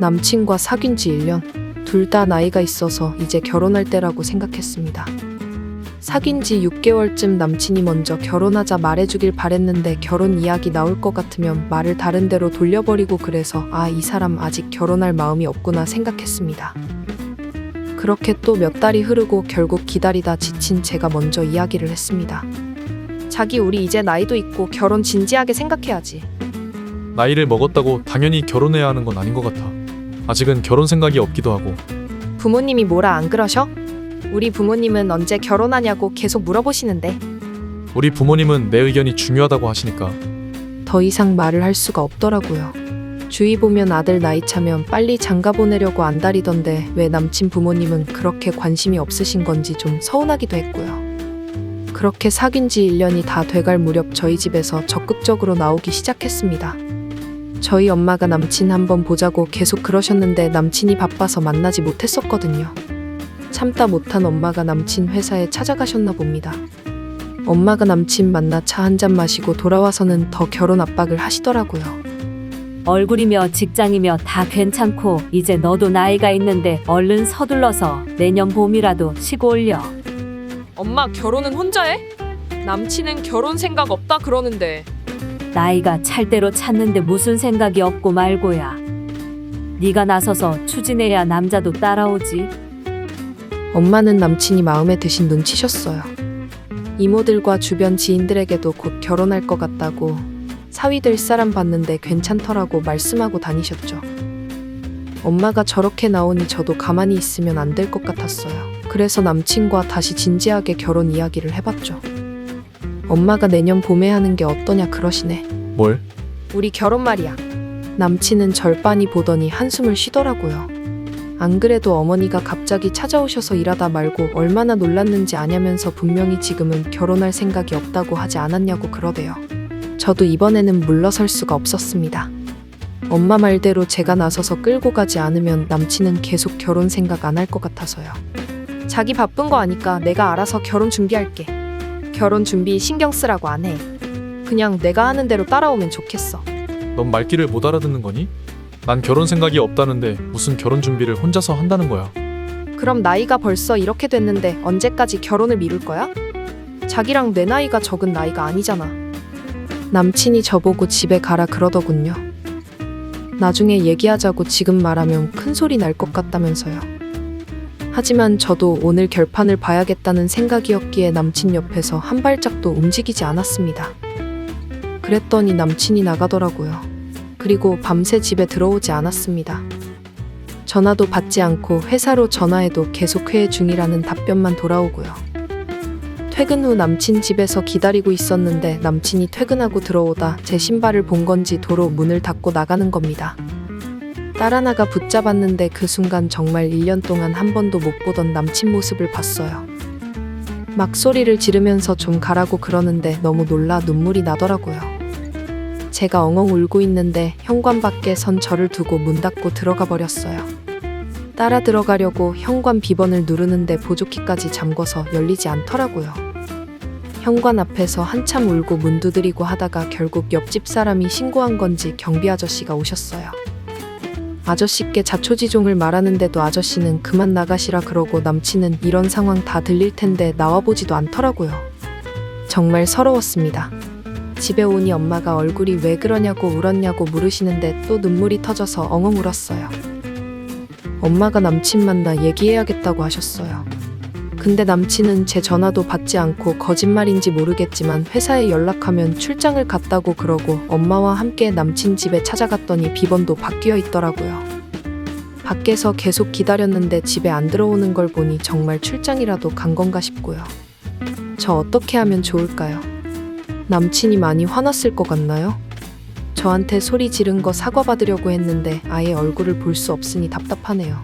남친과 사귄 지 1년. 둘 다 나이가 있어서 이제 결혼할 때라고 생각했습니다. 사귄 지 6개월쯤 남친이 먼저 결혼하자 말해주길 바랬는데 결혼 이야기 나올 것 같으면 말을 다른 데로 돌려버리고 그래서 아, 이 사람 아직 결혼할 마음이 없구나 생각했습니다. 그렇게 또 몇 달이 흐르고 결국 기다리다 지친 제가 먼저 이야기를 했습니다. 자기 우리 이제 나이도 있고 결혼 진지하게 생각해야지. 나이를 먹었다고 당연히 결혼해야 하는 건 아닌 것 같아. 아직은 결혼 생각이 없기도 하고 부모님이 뭐라 안 그러셔? 우리 부모님은 언제 결혼하냐고 계속 물어보시는데 우리 부모님은 내 의견이 중요하다고 하시니까 더 이상 말을 할 수가 없더라고요. 주위 보면 아들 나이 차면 빨리 장가 보내려고 안달이던데 왜 남친 부모님은 그렇게 관심이 없으신 건지 좀 서운하기도 했고요. 그렇게 사귄 지 1년이 다 돼갈 무렵 저희 집에서 적극적으로 나오기 시작했습니다. 저희 엄마가 남친 한번 보자고 계속 그러셨는데 남친이 바빠서 만나지 못했었거든요. 참다 못한 엄마가 남친 회사에 찾아가셨나 봅니다. 엄마가 남친 만나 차 한 잔 마시고 돌아와서는 더 결혼 압박을 하시더라고요. 얼굴이며 직장이며 다 괜찮고 이제 너도 나이가 있는데 얼른 서둘러서 내년 봄이라도 쉬고 올려. 엄마 결혼은 혼자 해? 남친은 결혼 생각 없다 그러는데 나이가 찰 대로 찾는데 무슨 생각이 없고 말고야. 네가 나서서 추진해야 남자도 따라오지. 엄마는 남친이 마음에 드신 눈치셨어요. 이모들과 주변 지인들에게도 곧 결혼할 것 같다고 사위 될 사람 봤는데 괜찮더라고 말씀하고 다니셨죠. 엄마가 저렇게 나오니 저도 가만히 있으면 안 될 것 같았어요. 그래서 남친과 다시 진지하게 결혼 이야기를 해봤죠. 엄마가 내년 봄에 하는 게 어떠냐 그러시네. 뭘? 우리 결혼 말이야. 남친은 절 빤히 보더니 한숨을 쉬더라고요. 안 그래도 어머니가 갑자기 찾아오셔서 일하다 말고 얼마나 놀랐는지 아냐면서 분명히 지금은 결혼할 생각이 없다고 하지 않았냐고 그러대요. 저도 이번에는 물러설 수가 없었습니다. 엄마 말대로 제가 나서서 끌고 가지 않으면 남친은 계속 결혼 생각 안 할 것 같아서요. 자기 바쁜 거 아니까 내가 알아서 결혼 준비할게. 결혼 준비 신경 쓰라고 안 해. 그냥 내가 하는 대로 따라오면 좋겠어. 넌 말귀를 못 알아듣는 거니? 난 결혼 생각이 없다는데 무슨 결혼 준비를 혼자서 한다는 거야. 그럼 나이가 벌써 이렇게 됐는데 언제까지 결혼을 미룰 거야? 자기랑 내 나이가 적은 나이가 아니잖아. 남친이 저보고 집에 가라 그러더군요. 나중에 얘기하자고 지금 말하면 큰 소리 날 것 같다면서요. 하지만 저도 오늘 결판을 봐야겠다는 생각이었기에 남친 옆에서 한 발짝도 움직이지 않았습니다. 그랬더니 남친이 나가더라고요. 그리고 밤새 집에 들어오지 않았습니다. 전화도 받지 않고 회사로 전화해도 계속 회의 중이라는 답변만 돌아오고요. 퇴근 후 남친 집에서 기다리고 있었는데 남친이 퇴근하고 들어오다 제 신발을 본 건지 도로 문을 닫고 나가는 겁니다. 딸 하나가 붙잡았는데 그 순간 정말 1년 동안 한 번도 못 보던 남친 모습을 봤어요. 막 소리를 지르면서 좀 가라고 그러는데 너무 놀라 눈물이 나더라고요. 제가 엉엉 울고 있는데 현관 밖에 선 저를 두고 문 닫고 들어가 버렸어요. 따라 들어가려고 현관 비번을 누르는데 보조키까지 잠궈서 열리지 않더라고요. 현관 앞에서 한참 울고 문 두드리고 하다가 결국 옆집 사람이 신고한 건지 경비 아저씨가 오셨어요. 아저씨께 자초지종을 말하는데도 아저씨는 그만 나가시라 그러고 남친은 이런 상황 다 들릴 텐데 나와보지도 않더라고요. 정말 서러웠습니다. 집에 오니 엄마가 얼굴이 왜 그러냐고 울었냐고 물으시는데 또 눈물이 터져서 엉엉 울었어요. 엄마가 남친 만나 얘기해야겠다고 하셨어요. 근데 남친은 제 전화도 받지 않고 거짓말인지 모르겠지만 회사에 연락하면 출장을 갔다고 그러고 엄마와 함께 남친 집에 찾아갔더니 비번도 바뀌어 있더라고요. 밖에서 계속 기다렸는데 집에 안 들어오는 걸 보니 정말 출장이라도 간 건가 싶고요. 저 어떻게 하면 좋을까요? 남친이 많이 화났을 것 같나요? 저한테 소리 지른 거 사과받으려고 했는데 아예 얼굴을 볼 수 없으니 답답하네요.